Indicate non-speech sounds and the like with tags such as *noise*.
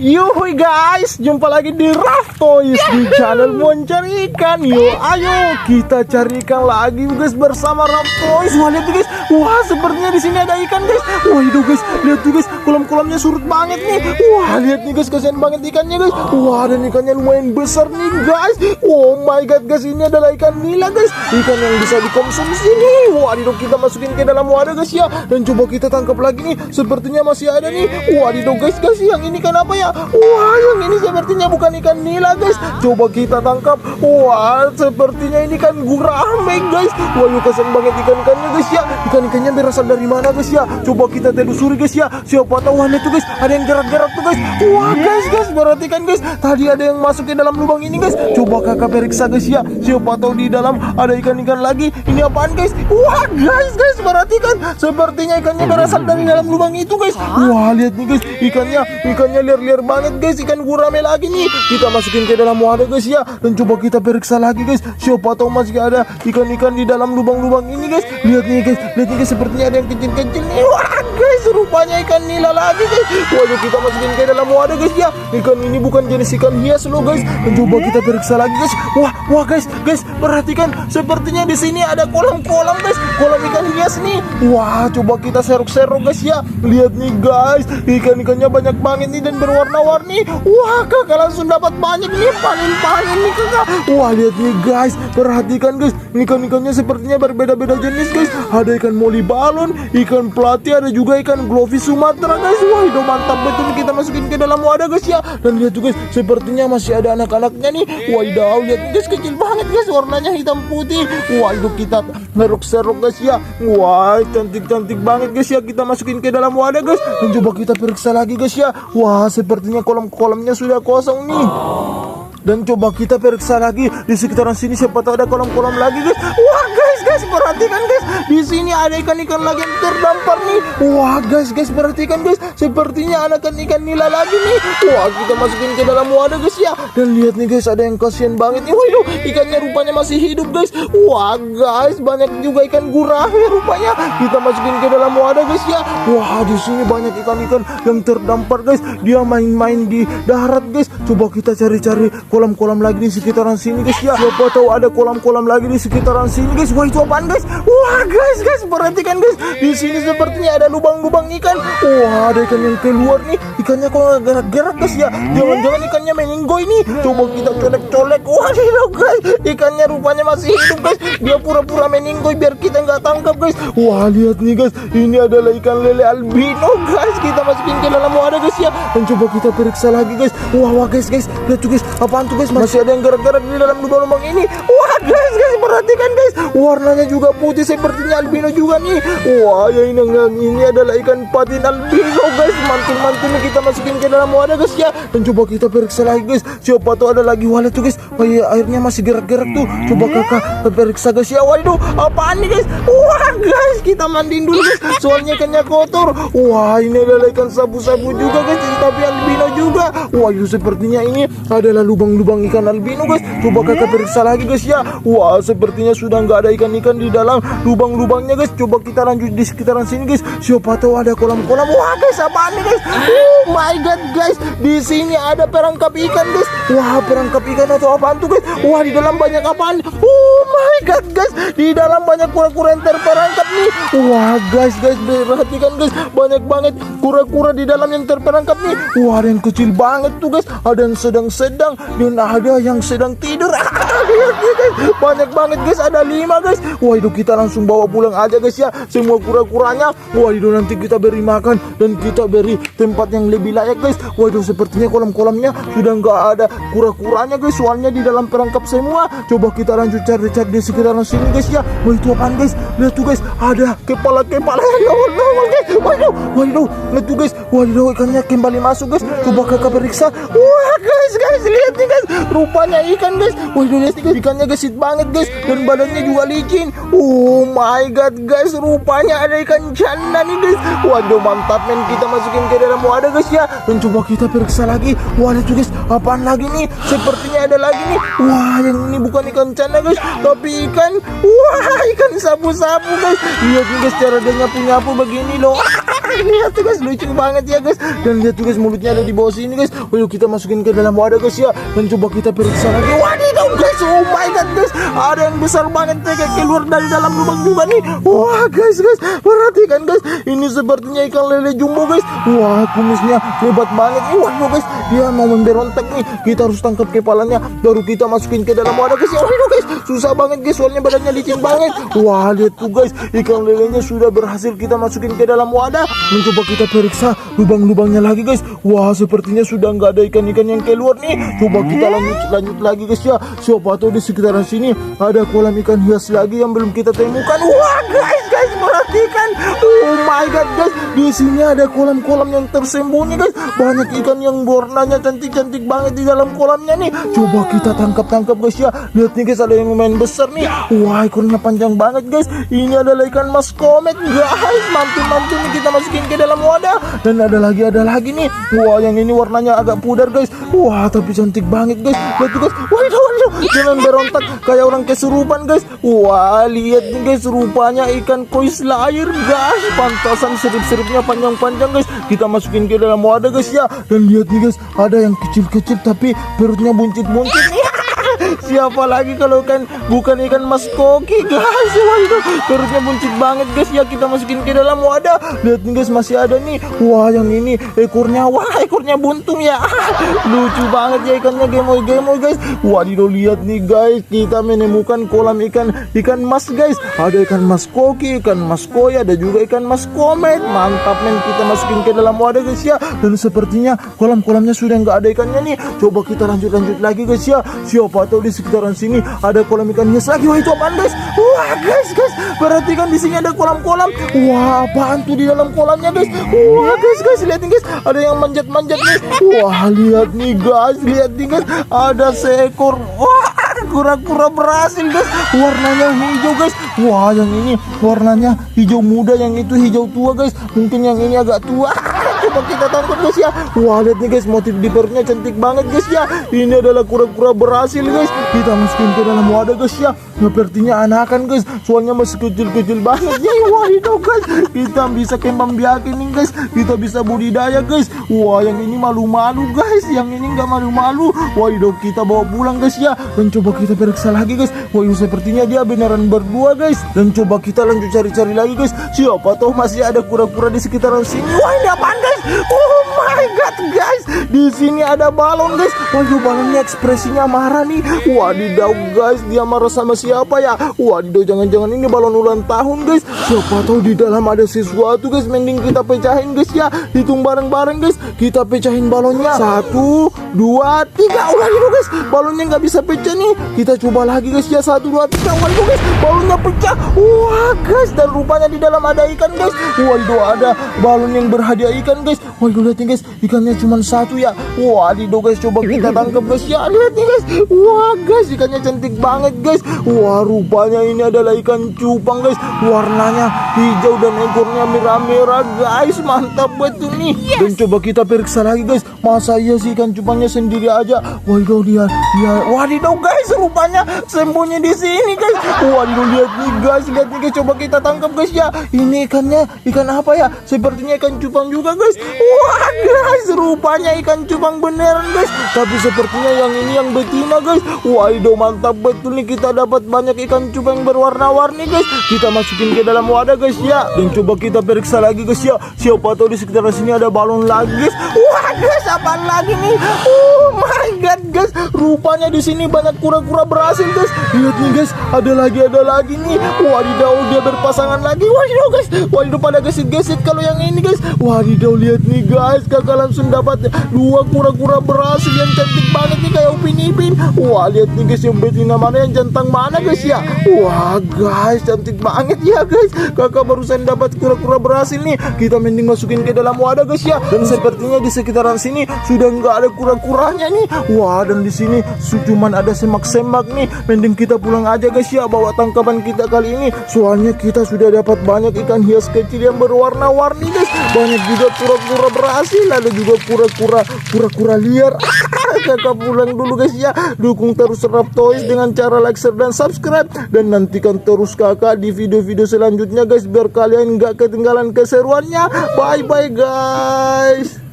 Yuhui guys, jumpa lagi di Raff Toys di channel Mencari Ikan. Yo, ayo kita cari ikan lagi guys bersama Raff Toys. Wah lihat tuh, guys, wah sepertinya di sini ada ikan guys. Wah itu guys, lihat tuh guys, kolam-kolamnya surut banget nih. Wah lihat nih guys, kasihan banget ikannya guys. Wah dan ikannya lumayan besar nih guys. Oh my god guys, ini adalah ikan nila guys. Ikan yang bisa dikonsumsi nih. Wah didok kita masukin ke dalam wadah guys ya. Dan coba kita tangkap lagi nih, sepertinya masih ada nih. Wah didok guys, guys, yang ini kan apa ya Wah yang ini sepertinya bukan ikan nila guys. Coba kita tangkap. Wah sepertinya ini kan gurame guys. Wah yuk kasihan banget ikan-ikannya guys ya. Ikan-ikannya berasal dari mana guys ya? Coba kita telusuri guys ya. Siapa tahu ada tuh guys. Ada yang gerak-gerak tuh guys. Wah guys guys perhatikan guys Tadi ada yang masuk ke dalam lubang ini guys. Coba kakak periksa guys ya. Siapa tahu di dalam ada ikan-ikan lagi. Ini apaan guys? Wah guys guys perhatikan Sepertinya ikannya berasal dari dalam lubang itu guys. Wah lihat nih guys Ikannya ikannya liar-liar banget guys. Ikan gurame lagi nih. Kita masukin ke dalam wadah guys ya. Dan coba kita periksa lagi guys. Siapa tahu masih ada ikan-ikan di dalam lubang-lubang ini guys. Lihat nih guys. Lihat nih guys sepertinya ada yang kecil-kecil nih. Wah guys rupanya ikan nila lagi guys. Waduh kita masukin ke dalam wadah guys ya. Ikan ini bukan jenis ikan hias loh guys. Dan coba kita periksa lagi guys. Wah wah guys guys perhatikan. Sepertinya di sini ada kolam-kolam guys. Kolam ikan hias nih. Wah coba kita seruk-seruk guys ya. Lihat nih guys. Ikan-ikannya banyak banget nih dan berwarna-warni Wah kakak langsung dapat banyak nih Panen-panen nih kakak Wah lihat nih guys. Perhatikan guys. Ikan-ikannya sepertinya berbeda-beda jenis guys. Ada ikan moli balon Ikan pelati Ada juga ikan glowfish Sumatera guys. Wah itu mantap betul. Kita masukin ke dalam wadah guys ya. Dan lihat tuh guys Sepertinya masih ada anak-anaknya nih. Wah lihat nih guys kecil banget guys. Warnanya hitam putih. Wah itu kita ngeruk-seruk guys ya. Wah cantik-cantik banget guys ya. Kita masukin ke dalam wadah guys. Dan coba kita periksa lagi guys ya. Wah sepertinya kolam-kolamnya sudah kosong nih dan coba kita periksa lagi di sekitaran sini siapa tahu ada kolam-kolam lagi guys. Wah guys guys perhatikan guys di sini ada ikan-ikan lagi yang terdampar nih. Wah guys guys perhatikan guys sepertinya ada ikan-ikan nila lagi nih. Wah kita masukin ke dalam wadah guys ya. Dan lihat nih guys ada yang kasihan banget nih. Waduh ikannya rupanya masih hidup guys. Wah guys banyak juga ikan gurame rupanya. Kita masukin ke dalam wadah guys ya. Wah di sini banyak ikan-ikan yang terdampar guys. Dia main-main di darat guys. Coba kita cari-cari kolam-kolam lagi di sekitaran sini guys ya. Siapa tahu ada kolam-kolam lagi di sekitaran sini guys. Wah itu apaan guys? Wah guys guys perhatikan guys. Di sini sepertinya ada lubang-lubang ikan. Wah ada ikan yang keluar nih. Ikannya kok gerak-gerak guys ya. Jangan-jangan ikannya meninggoy nih. Coba kita colek-colek. Wah itu guys. Ikannya rupanya masih hidup guys. Dia pura-pura meninggoy biar kita nggak tangkap guys. Wah lihat nih guys. Ini adalah ikan lele albino guys. Kita masukin ke dalam wadah guys ya. Dan coba kita periksa lagi guys. Wah wah guys guys. Lihat tuh guys. Apaan tuh guys? Masih ada yang gerak-gerak di dalam lubang-lubang ini. Wah guys guys perhatikan guys. Warnanya juga putih sepertinya albino juga nih. Wah ya ini ini adalah ikan patin albino guys. Mantul-mantul kita masukin ke dalam wadah guys ya. Dan coba kita periksa lagi guys. Siapa tahu ada lagi walet tuh guys. Wah ya, airnya masih gerak-gerak tuh. Coba kakak periksa guys ya. Waduh apaan nih guys? Wah guys kita mandiin dulu guys. Soalnya ikannya kotor. Wah ini adalah ikan sabu-sabu juga guys. Tapi albino juga. Wah itu sepertinya ini adalah lubang-lubang ikan albino guys. Coba kakak periksa lagi guys ya. Wah sepertinya sudah nggak ada ikan-ikan di dalam lubang-lubangnya guys. Coba kita lanjut di sekitaran sini guys. Siapa tahu ada kolam-kolam. Wah guys apaan nih guys? Oh my god guys. Di sini ada perangkap ikan guys. Wah perangkap ikan atau apaan tuh guys? Wah di dalam banyak apaan? Oh my god guys. Di dalam banyak kura-kura yang terperangkap nih. Wah guys guys perhatikan guys. Banyak banget kura-kura di dalam yang terperangkap nih. Wah ada yang kecil banget tuh guys. Ada yang sedang-sedang dan ada yang sedang tidur. Banyak banget guys. Ada lima guys. Wah itu kita langsung bawa pulang aja guys ya. Semua kura-kuranya. Wah itu nanti kita beri makan dan kita beri tempat yang lebih layak guys. Wah itu sepertinya kolam-kolamnya sudah nggak ada kura-kuranya guys. Soalnya di dalam perangkap semua. Coba kita lanjut cari-cari di sekitaran sini guys ya. Wah itu apaan guys? Lihat tuh guys. Ada kepala-kepala. *laughs* Ya Allah. Guys. Waduh, waduh, lihat tuh guys. Waduh ikannya kembali masuk guys. Coba kakak periksa. Wah guys, guys lihat nih guys. Rupanya ikan guys. Waduh lihat nih guys. Ikannya gesit banget guys. Dan badannya juga licin. Oh my god guys. Rupanya ada ikan janda nih guys. Waduh mantap men. Kita masukin ke dalam wadah guys ya. Dan coba kita periksa lagi. Wah tuh guys. Apaan lagi nih? Sepertinya ada lagi nih. Wah yang ini bukan ikan janda guys. Tapi ikan. Wah ikan sabu-sabu guys. Lihat nih guys cara dia nyapu-nyapu begini loh. *laughs* lihat tuh guys. Lucu banget ya guys. Dan lihat tuh guys mulutnya ada di bawah sini guys. Ayo kita masukin ke dalam wadah guys ya. Dan coba kita periksa lagi wadidaw guys oh my god guys. Ada yang besar banget kayak keluar dari dalam lubang juga nih. Wah guys guys perhatikan guys. Ini sepertinya ikan lele jumbo guys. Wah kumisnya hebat banget. Waduh guys dia mau memberontak nih. Kita harus tangkap kepalanya baru kita masukin ke dalam wadah guys. Waduh guys susah banget guys soalnya badannya licin banget. Wah lihat tuh guys ikan lelenya sudah berhasil kita masukin ke dalam wadah. Mencoba kita periksa lubang-lubangnya lagi guys. Wah sepertinya sudah nggak ada ikan-ikan yang keluar nih. Coba kita lanjut lanjut lagi guys ya siapa tahu di sekitaran sini ada kolam ikan hias lagi yang belum kita temukan. Wah guys guys perhatikan. Oh my god guys di sini ada kolam-kolam yang tersembunyi guys. Banyak ikan yang warnanya cantik-cantik banget di dalam kolamnya nih. Coba kita tangkap-tangkap guys ya. Lihat nih guys ada yang lumayan besar nih. Wah ekornya panjang banget guys. Ini adalah ikan mas komet guys. Mantul-mantul nih kita masukin ke dalam wadah. Dan ada lagi ada lagi nih. Wah yang ini warnanya agak pudar guys. Wah tapi cantik banget guys. Lihat guys. Waduh waduh jangan berontak. Kayak orang kesurupan guys. Wah lihat nih guys rupanya ikan koi slayer guys. Pantasan serip-seripnya panjang-panjang guys. Kita masukin ke dalam wadah guys ya. Dan lihat nih guys ada yang kecil-kecil tapi perutnya buncit-buncit Siapa lagi kalau kan bukan ikan mas koki? Guys Waduh perutnya buncit banget guys. Ya kita masukin ke dalam. Wadah. Lihat nih guys masih ada nih. Wah yang ini ekornya. Wah ekornya buntung ya. *laughs* Lucu banget ya ikannya. Gemoy-gemoy guys. Waduh lihat nih guys. Kita menemukan kolam ikan Ikan mas guys. Ada ikan mas koki Ikan mas koi Ada juga ikan mas komet. Mantap men. Kita masukin ke dalam wadah guys ya. Dan sepertinya kolam-kolamnya sudah nggak ada ikannya nih. Coba kita lanjut-lanjut lagi guys ya. Siapa tahu di sekitaran sini ada kolam ikan hias lagi. Wah itu apaan guys? Wah guys guys perhatikan di sini ada kolam-kolam. Wah apaan tuh di dalam kolamnya guys? Wah guys guys lihat nih guys ada yang manjat-manjat nih. Wah lihat nih guys lihat nih guys ada seekor. Wah kura-kura berhasil guys warnanya hijau guys wah yang ini warnanya hijau muda yang itu hijau tua guys mungkin yang ini agak tua coba kita tangkap guys ya. Wah lihat nih guys motif di perutnya cantik banget guys ya. Ini adalah kura-kura berhasil guys. Kita masukin ke dalam wadah guys ya. Sepertinya anakan guys. Soalnya masih kecil-kecil banget. *laughs* Ya wah itu guys. Kita bisa kembang biakin nih guys. Kita bisa budidaya guys. Wah yang ini malu-malu guys. Yang ini nggak malu-malu. Wah itu kita bawa pulang guys ya. Dan coba kita periksa lagi guys. Wah itu sepertinya dia beneran berdua guys. Dan coba kita lanjut cari-cari lagi guys. Siapa tahu masih ada kura-kura di sekitaran sini. Wah ini apaan guys oh my god guys. Di sini ada balon guys. Waduh balonnya ekspresinya marah nih. Wadidaw guys. Dia marah sama siapa ya? Wadidaw jangan-jangan ini balon ulang tahun guys. Siapa tahu di dalam ada sesuatu guys. Mending kita pecahin guys ya. Hitung bareng-bareng guys. Kita pecahin balonnya. Satu dua tiga. Gitu guys. Balonnya nggak bisa pecah nih. Kita coba lagi guys ya. Satu dua tiga. Waduh guys. Balonnya pecah. Wah guys. Dan rupanya di dalam ada ikan guys. Waduh ada balon yang berhadiah ikan guys waduh lihat nih guys. Ikannya cuma satu ya. Waduh guys. Coba kita tangkap guys. Ya lihat nih guys. Wah guys. Ikannya cantik banget guys. Wah rupanya ini adalah ikan cupang guys. Warnanya hijau dan ekornya merah-merah guys. Mantap betul nih. Dan coba kita periksa lagi guys. Masa iya sih ikan cupangnya sendiri aja? Waduh dia dia. Waduh guys. Rupanya sembunyi di sini guys. Waduh lihat nih guys. Lihat nih guys. Coba kita tangkap guys. Ya ini ikannya. Ikan apa ya? Sepertinya ikan cupang juga guys wah guys. Rupanya ikan cupang beneran guys. Tapi sepertinya yang ini yang betina guys. Waduh mantap betul nih. Kita dapat banyak ikan cupang berwarna-warni guys. Kita masukin ke dalam wadah guys ya. Dan coba kita periksa lagi guys ya. Siapa tahu di sekitar sini ada balon lagi guys. Wah guys apa lagi nih? Oh my god guys. Rupanya di sini banyak kura-kura berhasil guys. Lihat nih guys. Ada lagi ada lagi nih. Wadidaw dia berpasangan lagi. Wadidaw guys. Wadidaw pada gesit-gesit kalau yang ini guys. Wadidaw lihat nih guys kakak langsung dapat dua kura-kura berhasil yang cantik banget nih kayak upin ipin wah lihat nih guys yang betina mana yang jantan mana guys ya wah guys cantik banget ya guys kakak barusan dapat kura-kura berhasil nih kita mending masukin ke dalam wadah guys ya dan sepertinya di sekitaran sini sudah nggak ada kura-kuranya nih. Wah, dan di sini cuman ada semak-semak nih. Mending kita pulang aja guys ya bawa tangkapan kita kali ini. Soalnya kita sudah dapat banyak ikan hias kecil yang berwarna-warni guys. Banyak juga kura-kura berhasil, ada juga kura-kura kura-kura liar. Kakak pulang dulu guys ya. Dukung terus Rap Toys dengan cara like, share dan subscribe dan nantikan terus kakak di video-video selanjutnya guys biar kalian nggak ketinggalan keseruannya. Bye bye guys.